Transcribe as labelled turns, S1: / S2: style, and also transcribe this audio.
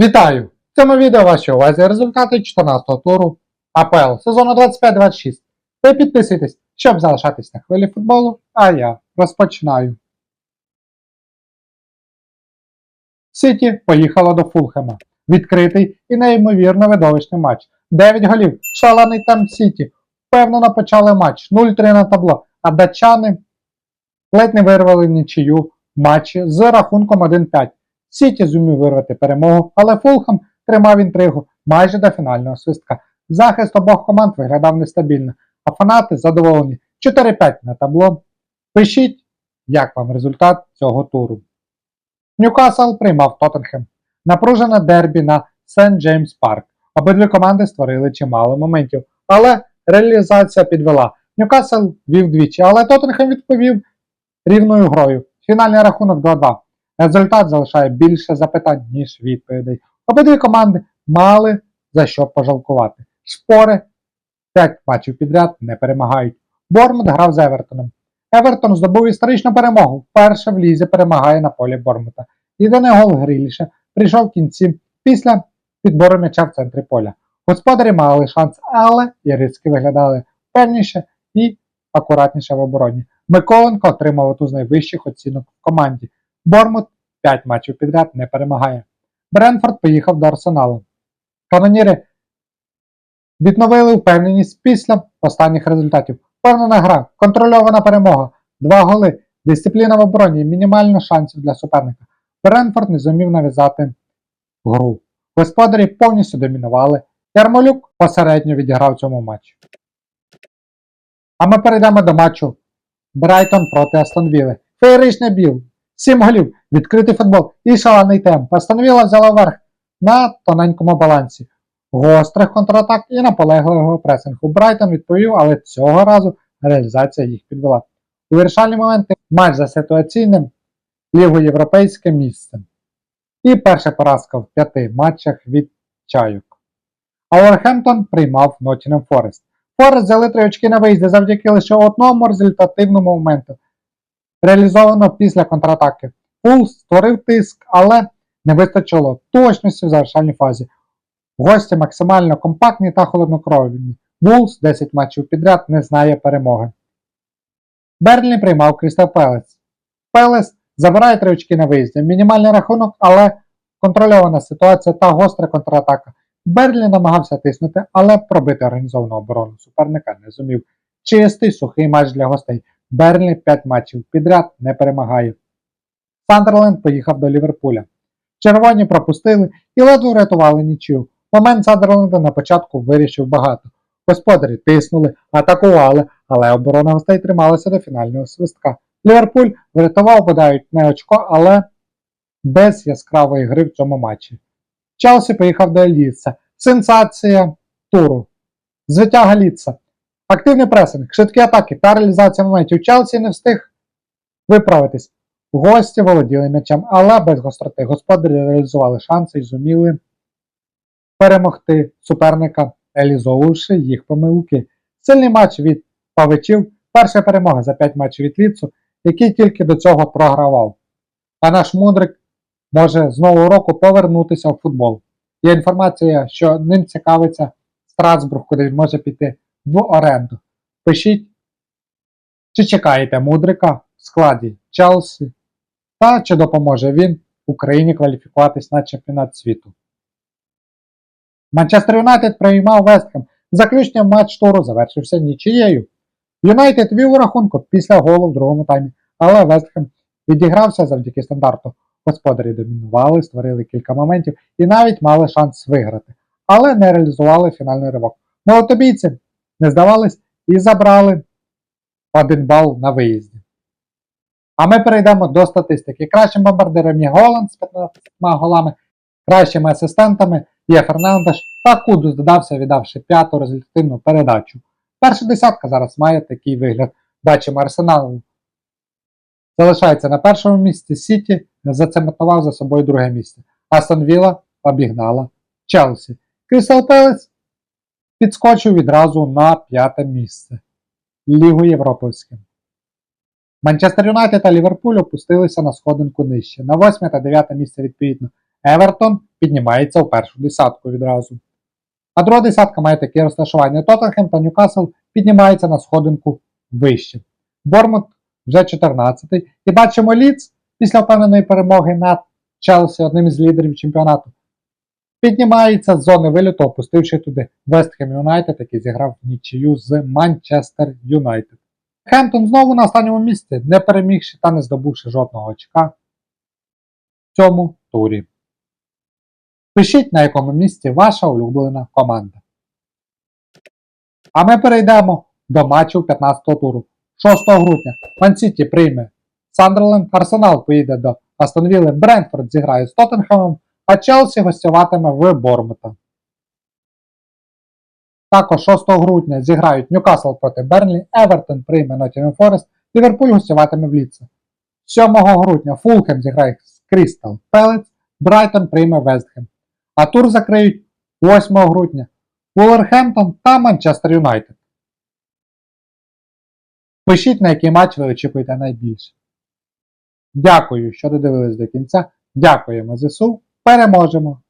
S1: Вітаю! В цьому відео вашій увазі результати 14-го туру АПЛ сезону 25-26. Ви підписуйтесь, щоб залишатись на хвилі футболу, а я розпочинаю. Сіті поїхала до Фулхема. Відкритий і неймовірно видовищний матч. 9 голів, шалений темп Сіті. Впевнено почали матч 0-3 на табло, а датчани ледь не вирвали нічию матчі з рахунком 1-5. Сіті зумів вирвати перемогу, але Фулхам тримав інтригу майже до фінального свистка. Захист обох команд виглядав нестабільно, а фанати задоволені 4-5 на табло. Пишіть, як вам результат цього туру. Ньюкасл приймав Тоттенхем. Напружене дербі на Сент Джеймс Парк. Обидві команди створили чимало моментів, але реалізація підвела. Ньюкасл вів двічі, але Тоттенхем відповів рівною грою. Фінальний рахунок 2-2. Результат залишає більше запитань, ніж відповідей. Обидві команди мали за що пожалкувати. Шпори 5 матчів підряд не перемагають. Бормут грав з Евертоном. Евертон здобув історичну перемогу. Вперше в лізі перемагає на полі Бормута. Єдиний гол Гріліша прийшов в кінці після підбору м'яча в центрі поля. Господарі мали шанс, але іриски виглядали певніше і акуратніше в обороні. Миколенко отримав одну з найвищих оцінок в команді. Бормут 5 матчів підряд не перемагає. Бренфорд поїхав до Арсеналу. Каноніри відновили впевненість після останніх результатів. Впевнена гра, контрольована перемога, два голи, дисципліна в обороні, мінімально шансів для суперника. Бренфорд не зумів нав'язати гру. Господарі повністю домінували. Ярмолюк посередньо відіграв цьому матчі. А ми перейдемо до матчу Брайтон проти Астон Вілли. Феєричний біл. Сім голів, відкритий футбол і шалений темп. Вілла взяла верх на тоненькому балансі. Гострих контратак і наполегливого пресингу. Брайтон відповів, але цього разу реалізація їх підвела. У вирішальні моменти матч за ситуаційним лігоєвропейське місце. І перша поразка в п'яти матчах від чайок. А приймав Ноттінем Форест. Форест взяли три очки на виїзді завдяки лише одному результативному моменту, реалізовано після контратаки. Фул створив тиск, але не вистачило точності в завершальній фазі. Гості максимально компактні та холоднокровні. Вулс 10 матчів підряд не знає перемоги. Берлін приймав Крістал Пелес. Пелес забирає три очки на виїзді. Мінімальний рахунок, але контрольована ситуація та гостра контратака. Берлі намагався тиснути, але пробити організовану оборону суперника не зумів. Чистий сухий матч для гостей. Берлі 5 матчів підряд не перемагає. Сандерленд поїхав до Ліверпуля. Червоні пропустили і ледве врятували нічию. Момент Сандерленда на початку вирішив багато. Господарі тиснули, атакували, але оборона гостей трималася до фінального свистка. Ліверпуль врятував, бодають не очко, але без яскравої гри в цьому матчі. Челсі поїхав до Еліса. Сенсація туру. Звиття Ліца. Активний пресинг, швидкі атаки та реалізація моментів. Челсі не встиг виправитись. Гості володіли м'ячем, але без гостроти. Господарі реалізували шанси і зуміли перемогти суперника, реалізовувавши їх помилки. Сильний матч від Павичів. Перша перемога за 5 матчів від Ліцу, який тільки до цього програвав. А наш мудрик може з нового року повернутися в футбол. Є інформація, що ним цікавиться Страсбург, куди він може піти в оренду. Пишіть, чи чекаєте мудрика в складі Челсі, та чи допоможе він Україні кваліфікуватись на чемпіонат світу. Манчестер Юнайтед приймав Вестхем. Заключний матч туру завершився нічиєю. Юнайтед вів у рахунку після голу в другому таймі, але Вестхем відігрався завдяки стандарту. Господарі домінували, створили кілька моментів і навіть мали шанс виграти, але не реалізували фінальний ривок. Молотобійці не здавались і забрали один бал на виїзді. А ми перейдемо до статистики. Кращим бомбардиром є Голланд з 15 голами, кращими асистентами є Фернандеш та Кудус додався, віддавши п'яту результативну передачу. Перша десятка зараз має такий вигляд. Бачимо Арсенал залишається на першому місці, Сіті зацементував за собою друге місце. Астон Вілла обігнала Челсі. Крістал Пелес підскочив відразу на п'яте місце Лігу Європейським. Манчестер Юнайтед та Ліверпуль опустилися на сходинку нижче, на 8 та 9 місце відповідно. Евертон піднімається в першу десятку відразу. А друга десятка має таке розташування. Тоттенхем та Ньюкасл піднімаються на сходинку вище. Бормут вже 14-й. І бачимо Ліц після впевненої перемоги над Челсі, одним із лідерів чемпіонату. Піднімається з зони виліту, опустивши туди Вестхем Юнайтед, який зіграв нічию з Манчестер Юнайтед. Хемптон знову на останньому місці, не перемігши та не здобувши жодного очка в цьому турі. Пишіть, на якому місці ваша улюблена команда. А ми перейдемо до матчів 15-го туру. 6 грудня Ман-Сіті прийме Сандерленд, Арсенал поїде до Астонвілли, Брентфорд зіграє з Тоттенхемом, а Челсі гостюватиме в Бормута. Також 6 грудня зіграють Ньюкасл проти Бернлі, Евертон прийме Ноттінгем Форест, Ліверпуль гостюватиме в Ліце. 7 грудня Фулхем зіграє з Крістал Пелець, Брайтон прийме Вестхем. А тур закриють 8 грудня Вулверхемптон та Манчестер Юнайтед. Пишіть, на який матч ви очікуєте найбільше. Дякую, що додивились до кінця. Дякуємо ЗСУ. para Módromo